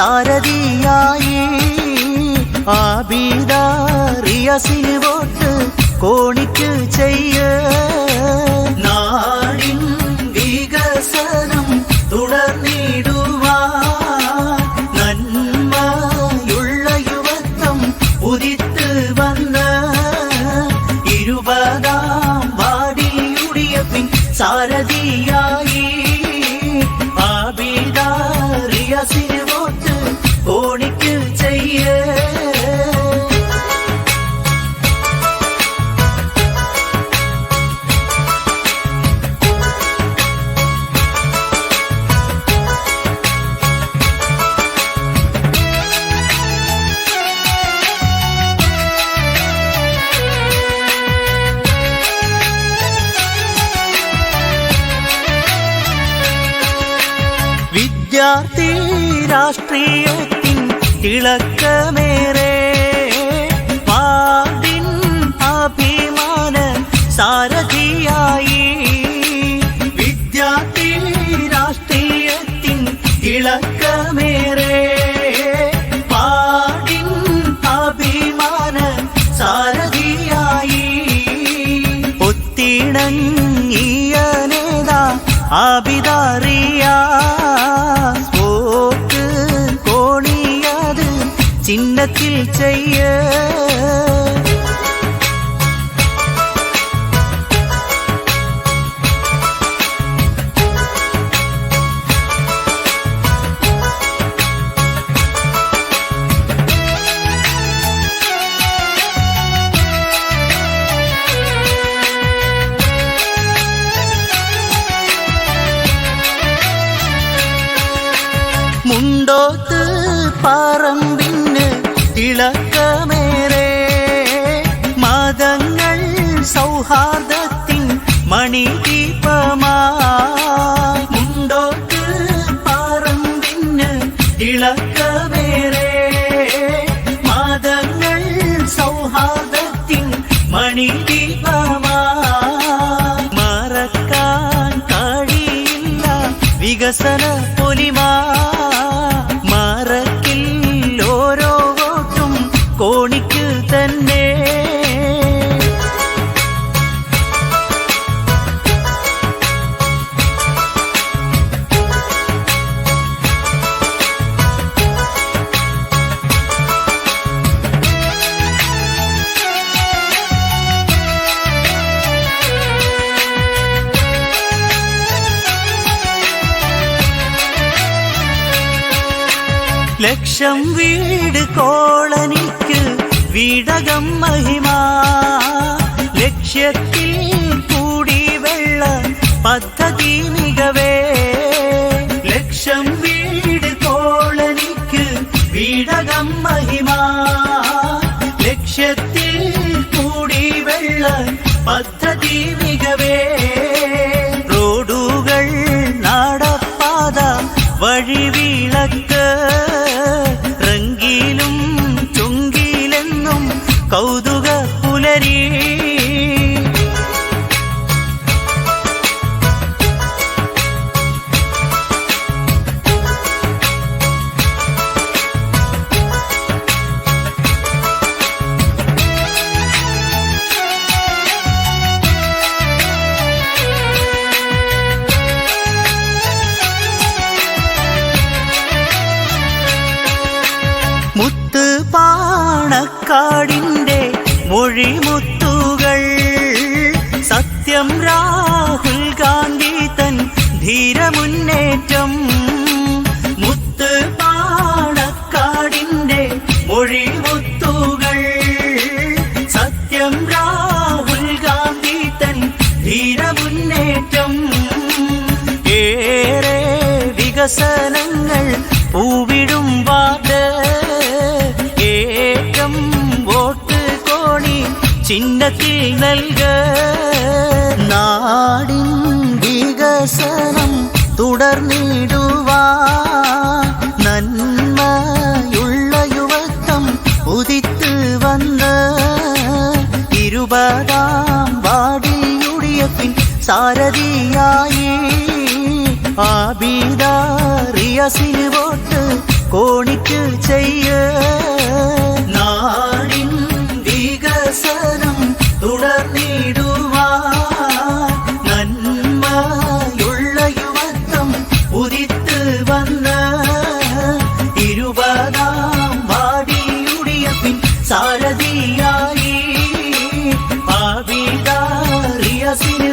സാരഥിയായി. ആബിദാറിയസിന് vote കോണിക്ക് ചെയ്യ. നാടിൻ വികസനം സിനിമ സാരഥിയായി. വിദ്യാർത്ഥി രാഷ്ട്രീയത്തിൻ തിളക്കമേറെ. പാടിൻ അഭിമാന സാരഥിയായി. വിദ്യാർത്ഥി രാഷ്ട്രീയത്തിൻ തിളക്കമേറെ. പാടിൻ അഭിമാന സാരഥിയായി. ഒത്തിണങ്ങിയ നേതാ ആബിദാറിയ ചിഹ്നത്തിൽ ചെയ്യ മുണ്ടോത്ത് പറമ്പിന് തിളക്കമേറെ മതങ്ങൾ സൗഹാർദ്ദത്തിൻ മണിദീപമാ. മുണ്ടോത്ത് പറമ്പിന് തിളക്കമേറെ മതങ്ങൾ സൗഹാർദ്ദത്തിൻ മണിദീപമാ. മറക്കാൻ കഴിയില്ല വികസന ലക്ഷം വീട് കോളനിക്ക് വീടകം മഹിമ. ലക്ഷ്യത്തിൽ കൂടി വെള്ള പദ്ധതി മികവേ. ലക്ഷം വീട് കോളനിക്ക് വിടകം മഹിമ. ലക്ഷ്യത്തിൽ കൂടി വെള്ള പദ്ധതി മികവേ. റോഡുകൾ கௌதுக புலரி முத்து பாணக்காடின் പാണക്കാടിന്റെ മൊഴിമുത്തുകൾ. സത്യം രാഹുൽ ഗാന്ധി തൻ ധീരമുന്നേറ്റം. മുത്ത് പാണക്കാടിന്റെ മൊഴിമുത്തുകൾ. സത്യം രാഹുൽ ഗാന്ധി തൻ ധീരമുന്നേറ്റം. ഏറെ വികസനങ്ങൾ ചിഹ്നത്തിൽ നൽക. നാടിൻ വികസനം തുടർന്നിടുവാ നന്മയുള്ള യുവത്വം ഉദിത്ത് വന്ന് ഇരുപതാം വാടിയുടിയ പിൻ സാരഥിയായി. ആബിദാറിയസിന് വോട്ട് കോണിക്ക് ചെയ്യ. നാടിൻ വികസനം തുടർന്നിടുവാൻ നന്മയുള്ള യുവത്വം ഉദിത്ത് വന്ന ഇരുപതാം വാടിയുടിയപ്പിൻ സാരഥിയായി പാവിതാറിയസിന്